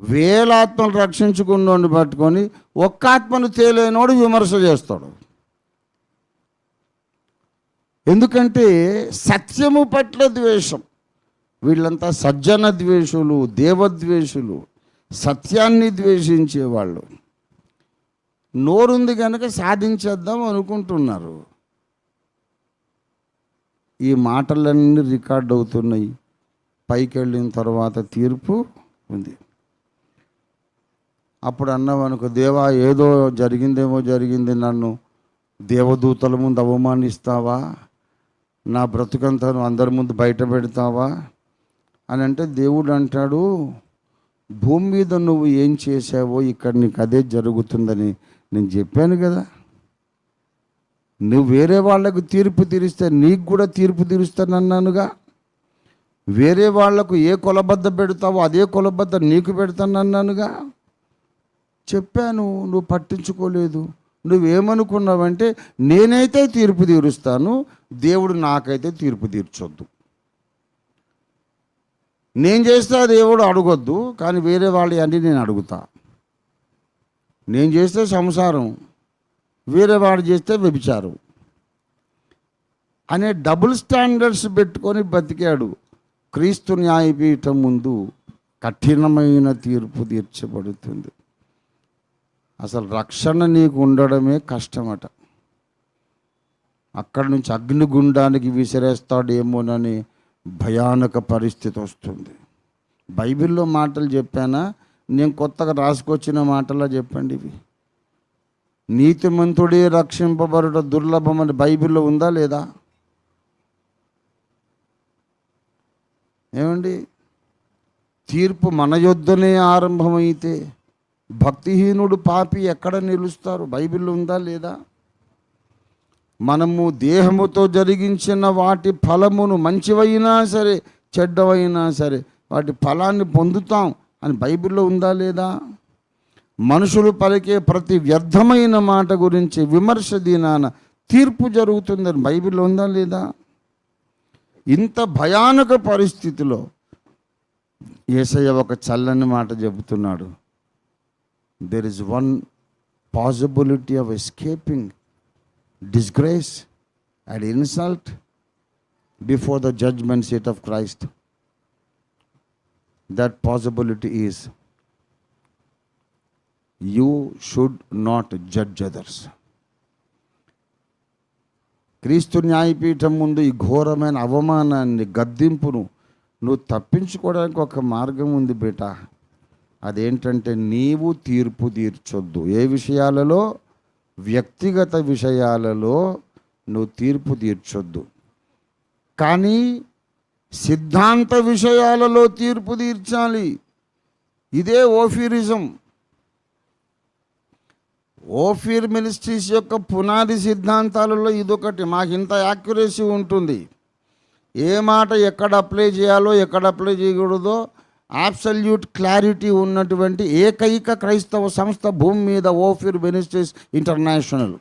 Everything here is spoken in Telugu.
వేల ఆత్మలు రక్షించుకున్నోడిని పట్టుకొని ఒక్క ఆత్మను తేలేనోడు విమర్శ చేస్తాడు. ఎందుకంటే సత్యము పట్ల ద్వేషం. వీళ్ళంతా సజ్జన ద్వేషులు దేవద్వేషులు సత్యాన్ని ద్వేషించేవాళ్ళు. నోరుంది కనుక సాధించేద్దాం అనుకుంటున్నారు. ఈ మాటలన్నీ రికార్డ్ అవుతున్నాయి. పైకి వెళ్ళిన తర్వాత తీర్పు ఉంది. అప్పుడు అన్నావనుకో దేవా ఏదో జరిగిందేమో జరిగింది. నన్ను దేవదూతల ముందు అవమానిస్తావా? నా బ్రతుకంతా అందరి ముందు బయట పెడతావా? అని అంటే దేవుడు అంటాడు భూమి మీద నువ్వు ఏం చేసావో ఇక్కడ నీకు అదే జరుగుతుందని నేను చెప్పాను కదా. నువ్వు వేరే వాళ్ళకు తీర్పు తీరిస్తే నీకు కూడా తీర్పు తీరుస్తానన్నానుగా వేరే వాళ్ళకు ఏ కొలబద్ద పెడతావో అదే కొలబద్ద నీకు పెడతానన్నానుగా చెప్పాను నువ్వు పట్టించుకోలేదు. నువ్వేమనుకున్నావంటే నేనైతే తీర్పు తీరుస్తాను దేవుడు నాకైతే తీర్పు తీర్చొద్దు. నేను చేస్తే దేవుడు అడగొద్దు కానీ వేరే వాళ్ళు అన్నీ నేను అడుగుతా. నేను చేస్తే సంసారం వేరే వాడు చేస్తే వ్యభిచారం. అనే డబుల్ స్టాండర్డ్స్ పెట్టుకొని బతికాడు. క్రీస్తు న్యాయపీఠం ముందు కఠినమైన తీర్పు తీర్చబడుతుంది. అసలు రక్షణ నీకు ఉండడమే కష్టమట. అక్కడి నుంచి అగ్నిగుండానికి విసిరేస్తాడేమోనని భయానక పరిస్థితి వస్తుంది. బైబిల్లో మాటలు చెప్పానా? నేను కొత్తగా రాసుకొచ్చిన మాటలా చెప్పండి ఇవి. నీతిమంతుడే రక్షింపబడుట దుర్లభమని బైబిల్లో ఉందా లేదా? ఏమండి? తీర్పు మన యొద్దనే ఆరంభమైతే భక్తిహీనుడు పాపి ఎక్కడ నిలుస్తారు? బైబిల్ ఉందా లేదా? మనము దేహముతో జరిగించిన వాటి ఫలమును మంచివైనా సరే చెడ్డవైనా సరే వాటి ఫలాన్ని పొందుతాం అని బైబిల్లో ఉందా లేదా? మనుషులు పలికే ప్రతి వ్యర్థమైన మాట గురించి విమర్శ దీనాన తీర్పు జరుగుతుందని బైబిల్లో ఉందా లేదా? ఇంత భయానక పరిస్థితిలో ఏసయ్య ఒక చల్లని మాట చెబుతున్నాడు. There is one possibility of escaping disgrace and insult before the judgement seat of Christ that possibility is you should not judge others క్రీస్తు న్యాయపీఠం ముందు ఈ ఘోరమైన అవమానాన్ని గద్దింపును నువ్వు తప్పించుకోవడానికి ఒక మార్గం ఉంది బేటా అదేంటంటే నీవు తీర్పు తీర్చొద్దు. ఏ విషయాలలో? వ్యక్తిగత విషయాలలో నువ్వు తీర్పు తీర్చొద్దు. కానీ సిద్ధాంత విషయాలలో తీర్పు తీర్చాలి. ఇదే ఓఫిరిజం. ఓఫీర్ మినిస్ట్రీస్ యొక్క పునాది సిద్ధాంతాలలో ఇదొకటి. మాకు ఇంత యాక్యురసీ ఉంటుంది. ఏ మాట ఎక్కడ అప్లై చేయాలో ఎక్కడ అప్లై చేయకూడదో అబ్సల్యూట్ క్లారిటీ ఉన్నటువంటి ఏకైక క్రైస్తవ సంస్థ భూమి మీద ఓఫిర్ బెనిస్టిస్ ఇంటర్నేషనల్